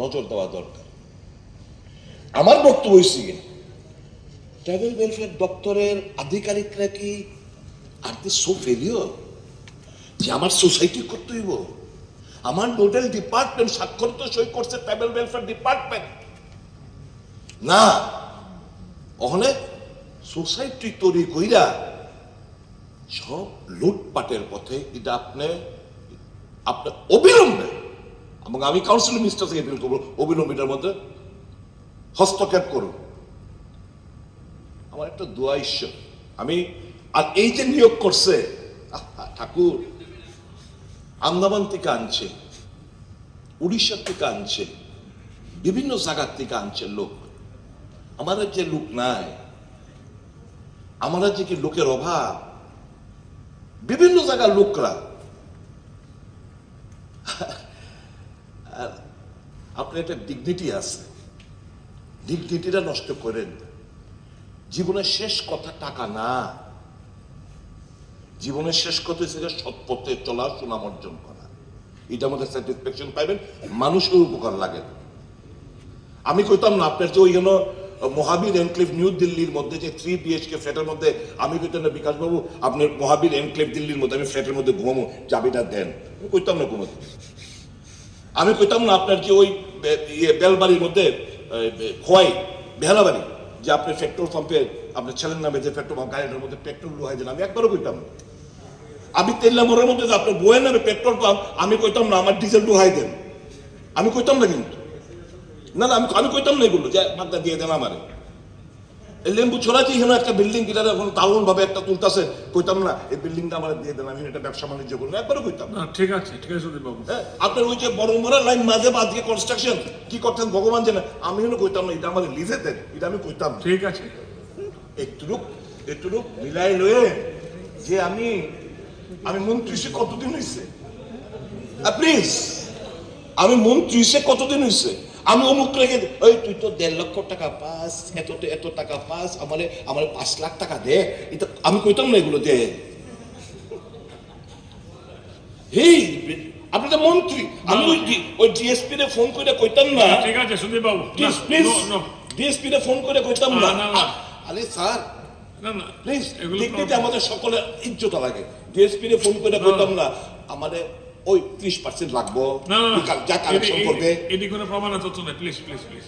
নজর দেওয়া দরকার। আমার বক্তব্য হয়েছে ট্রাভেল ওয়েলফেয়ার দপ্তরের আধিকারিকরা কি আর দি সো ফেলিওর যে আমার সোসাইটি করতে হইব? আমার নোডাল ডিপার্টমেন্ট স্বাক্ষর তো সই করছে ট্রাভেল ওয়েলফেয়ার ডিপার্টমেন্ট না। ওখানে সোসাইটি তৈরি কইরা সব লুটপাটের পথে এটা আপনি আপনার অবিলম্বে এবং আমি কাউন্সিল মিনিস্টার থেকে এপিল করব অবিলম্বে এটার মধ্যে। হস্তক্ষেপ করুন। আমার একটা দোয়া ঈশ্বর। আমি, আর এই যে নিয়োগ করছে ঠাকুর। আন্দামান থেকে আনছে উড়িষ্যার থেকে আনছে, বিভিন্ন জায়গার থেকে আনছে লোক। আমার যে লোক নাই। আমার যে কি লোকের অভাব? বিভিন্ন জায়গার লোকরা আর আপনার একটা ডিগনিটি আছে। ডিগনিটিটা নষ্ট করেন। জীবনের শেষ কথা টাকা না। জীবনের শেষ কথা হচ্ছে সৎ পথে চলা, সুনাম অর্জন করা। এটার মধ্যে স্যাটিসফ্যাকশন পাইবেন, মানুষের উপকার লাগে। আমি কইতাম না, আপনার যে ওইখানে মহাবীর এনক্লেভ নিউ দিল্লির মধ্যে যে থ্রি বিএইচকে ফ্ল্যাটের মধ্যে, আমি কইতাম না, বিকাশ বাবু, আপনার মহাবীর এনক্লেভ দিল্লির মধ্যে আমি ফ্ল্যাটের মধ্যে ঘুমাবো চাবিটা দেন। কইতাম না কোনো আমি কইতাম না, আপনার যে ওই ইয়ে বেলবাড়ির মধ্যে খোয়াই, বেহালাবাড়ি, যে আপনি পেট্রোল পাম্পে আপনার ছেলের নামে যে পেট্রোল পাম্প, গাড়িটার মধ্যে পেট্রোল লোহাই দিলাম, আমি একবারও কইতাম না। আমি তেল্লা মোড়ের মধ্যে যে আপনার বইয়ের নামে পেট্রোল পাম্প, আমি কইতাম না, আমার ডিজেল লোহাই দেন। আমি কইতাম না কিন্তু। না না, আমি আমি কইতাম না এগুলো, যে বাগদা দিয়ে দেন আমারে। লেম্বু ছড়াচ্ছি এখানে একটা বিল্ডিং কিনা এখন দারুণ ভাবে একটা তুলতাছে। কইতাম না এই বিল্ডিংটা আমার দিয়ে দেন আমি এটা ব্যবসা বাণিজ্য করব একবারও কইতাম। না না ঠিক আছে ঠিক আছে সুদীপ বাবু। হ্যাঁ, আপনার ওই যে বড় মোড়া লাইন মাঝে বাদ দিয়ে কনস্ট্রাকশন কি করতেন ভগবান জানে? আমি এখানে কইতাম না এটা আমার লিজে দেন এটা আমি কইতাম ঠিক আছে। একটুরুক একটুরুক মিলাই লয়ে যে আমি আমি মন্ত্রীসে কতদিন হয়েছে প্লিজ আমি মন্ত্রীসে কতদিন হয়েছে আমি অমুক রেখে ওই তুই তো দেড় লক্ষ টাকা পাস এত তো এত টাকা পাস আমারে আমার পাঁচ লাখ টাকা দে। এটা আমি কইতাম না এগুলো দে। আপনি তো মন্ত্রী। আমি ওই ওই ডিএসপি রে ফোন করে কইতাম না। ঠিক আছে সুদীপ বাবু। প্লিজ ডিএসপি রে ফোন করে কইতাম না। না, না, না। আরে স্যার। না না। প্লিজ আমাদের সকলের ইজ্জত লাগে। ডিএসপি রে ফোন করে কইতাম না। আমাদের ওই ত্রিশ পার্সেন্ট লাগবো। যা কালেকশন করবে। এটি কোনো প্রমাণ তথ্য নেই। প্লিজ প্লিজ প্লিজ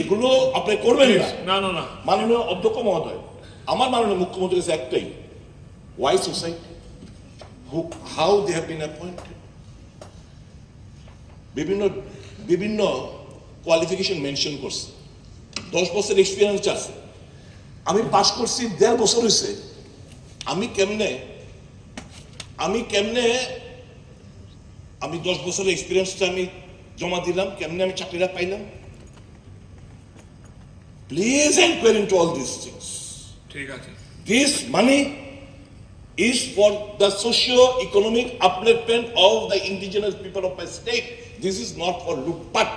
এগুলো আপনি করবেন না। না না না। মাননীয় অধ্যক্ষ মহোদয় আমার মাননীয় মুখ্যমন্ত্রী কাছে একটাই। Why society who how they have been appointed বিভিন্ন বিভিন্ন কোয়ালিফিকেশন মেনশন করছে। দশ বছর এক্সপিরিয়েন্স আছে। আমি পাশ করছি দেড় বছর হয়েছে আমি কেমনে আমি কেমনে আমি দশ বছরের এক্সপিরিয়েন্সটা আমি জমা দিলাম কেমনে আমি চাকরিটা পাইলাম Please inquire into all these things. ঠিক আছে This money is for the socio-economic upliftment of the indigenous people of my state. This is not for lutpat.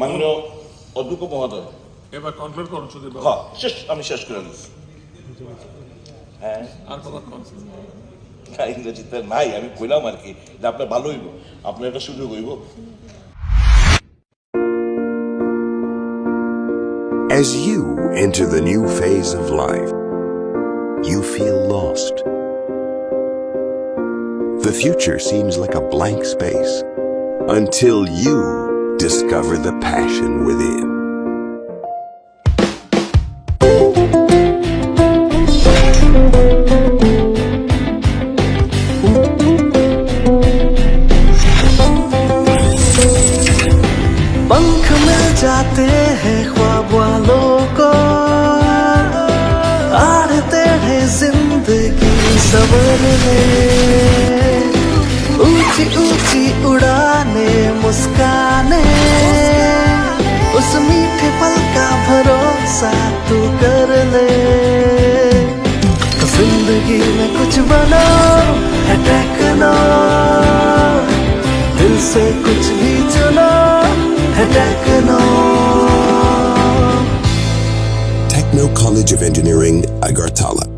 মাননীয় অধ্যক্ষ মহোদয় এবার কনক্লুড করুন বাবু হ্যাঁ শেষ আমি শেষ করে দিচ্ছি হ্যাঁ আর কথা কন না, ইংরেজিতে নাই আমি কইলাম আর কি যে আপনার ভালো হইব আপনার একটা সুযোগ হইব As you enter the new phase of life, you feel lost. The future seems like a blank space until you discover the passion within. सबर में ऊँची ऊँची उड़ाने मुस्काने। उस मीठे पल का भरोसा तू कर ले। ज़िंदगी में कुछ बनो है दिल से कुछ भी चुनो है Techno College of Engineering, Agartala.